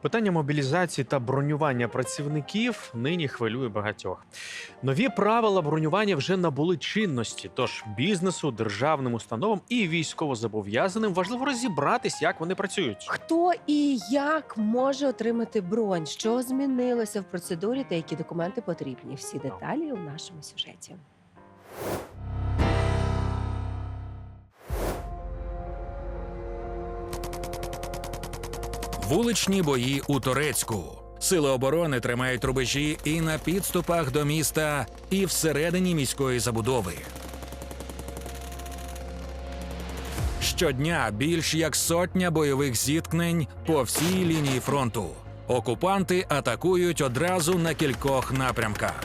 Питання мобілізації та бронювання працівників нині хвилює багатьох. Нові правила бронювання вже набули чинності. Тож бізнесу, державним установам і військовозобов'язаним важливо розібратись, як вони працюють. Хто і як може отримати бронь? Що змінилося в процедурі та які документи потрібні? Всі деталі у нашому сюжеті. Вуличні бої у Турецьку. Сили оборони тримають рубежі і на підступах до міста, і всередині міської забудови. Щодня більш як сотня бойових зіткнень по всій лінії фронту. Окупанти атакують одразу на кількох напрямках.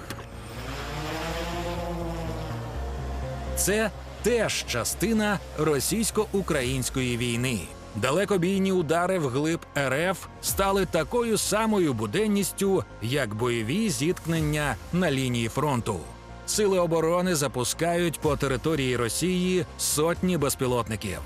Це теж частина російсько-української війни. Далекобійні удари вглиб РФ стали такою самою буденністю, як бойові зіткнення на лінії фронту. Сили оборони запускають по території Росії сотні безпілотників.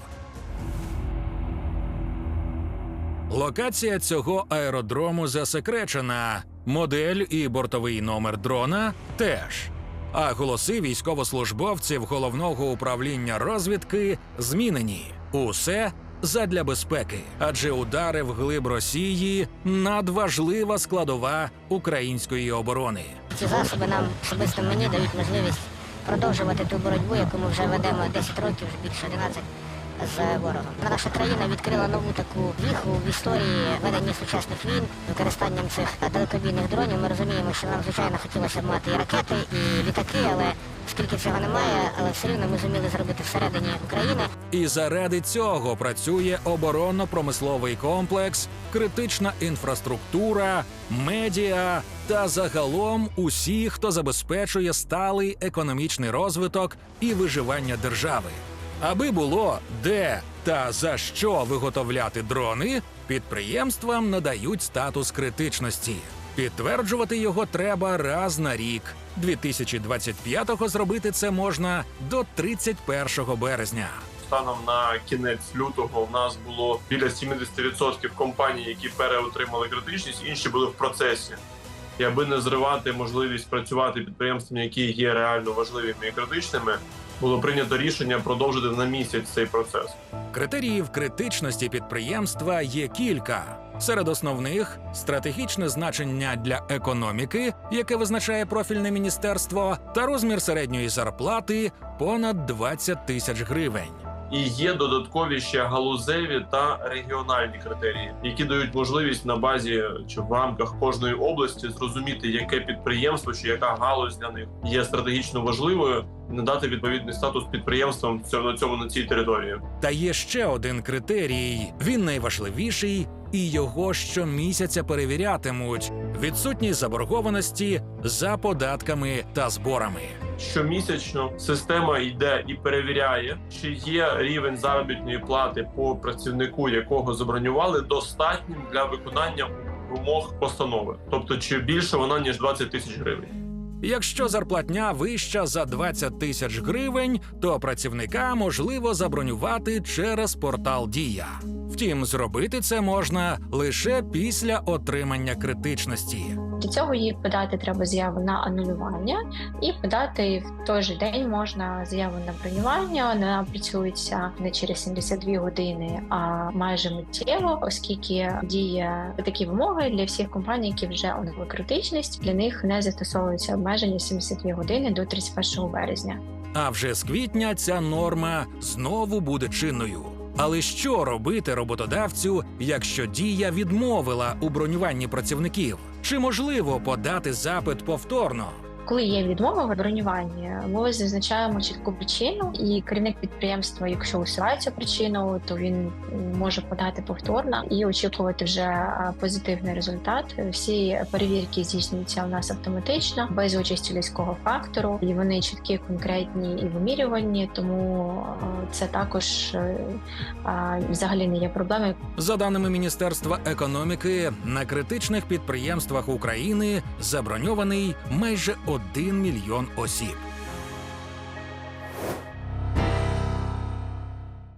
Локація цього аеродрому засекречена. Модель і бортовий номер дрона теж. А голоси військовослужбовців головного управління розвідки змінені. Усе задля безпеки, адже удари в глиб Росії надважлива складова української оборони. Ці засоби нам особисто мені дають можливість продовжувати ту боротьбу, яку ми вже ведемо 10 років, вже більше 11 з ворогом. Наша країна відкрила нову таку віху в історії ведення сучасних війн використанням цих далекобійних дронів. Ми розуміємо, що нам звичайно хотілося б мати і ракети, і літаки, але оскільки цього немає, але все рівно ми зуміли зробити всередині України І заради цього працює оборонно-промисловий комплекс, критична інфраструктура, медіа та загалом усі, хто забезпечує сталий економічний розвиток і виживання держави. Аби було де та за що виготовляти дрони, підприємствам надають статус критичності. Підтверджувати його треба раз на рік. 2025-го зробити це можна до 31 березня. Станом на кінець лютого в нас було біля 70% компаній, які переотримали критичність, інші були в процесі. І аби не зривати можливість працювати підприємствам, які є реально важливими і критичними, було прийнято рішення продовжити на місяць цей процес. Критеріїв критичності підприємства є кілька. Серед основних стратегічне значення для економіки, яке визначає профільне міністерство, та розмір середньої зарплати понад 20 тисяч гривень. І є додаткові ще галузеві та регіональні критерії, які дають можливість на базі чи в рамках кожної області зрозуміти, яке підприємство чи яка галузь для них є стратегічно важливою, надати відповідний статус підприємствам на цьому на цій території. Та є ще один критерій. Він найважливіший, і його щомісяця перевірятимуть: відсутність заборгованості за податками та зборами. Щомісячно система йде і перевіряє, чи є рівень заробітної плати по працівнику, якого забронювали, достатнім для виконання умов постанови, тобто чи більше вона ніж 20 тисяч гривень. Якщо зарплатня вища за 20 тисяч гривень, то працівника можливо забронювати через портал Дія. Втім, зробити це можна лише після отримання критичності. Для цього їй подати треба заяву на анулювання і подати в той же день можна заяву на бронювання. Вона працюється не через 72 години, а майже миттєво, оскільки діє такі вимоги для всіх компаній, які вже уникли критичність. Для них не застосовується обмеження 72 години до 31 березня. А вже з квітня ця норма знову буде чинною. Але що робити роботодавцю, якщо дія відмовила у бронюванні працівників? Чи можливо подати запит повторно? Коли є відмова в бронюванні, ми зазначаємо чітку причину, і керівник підприємства, якщо усуває цю причину, то він може подати повторно і очікувати вже позитивний результат. Всі перевірки здійснюються у нас автоматично, без участі людського фактору, і вони чіткі, конкретні і вимірювані. Тому це також е, взагалі не є проблемою. За даними Міністерства економіки, на критичних підприємствах України заброньований майже 1 мільйон осіб.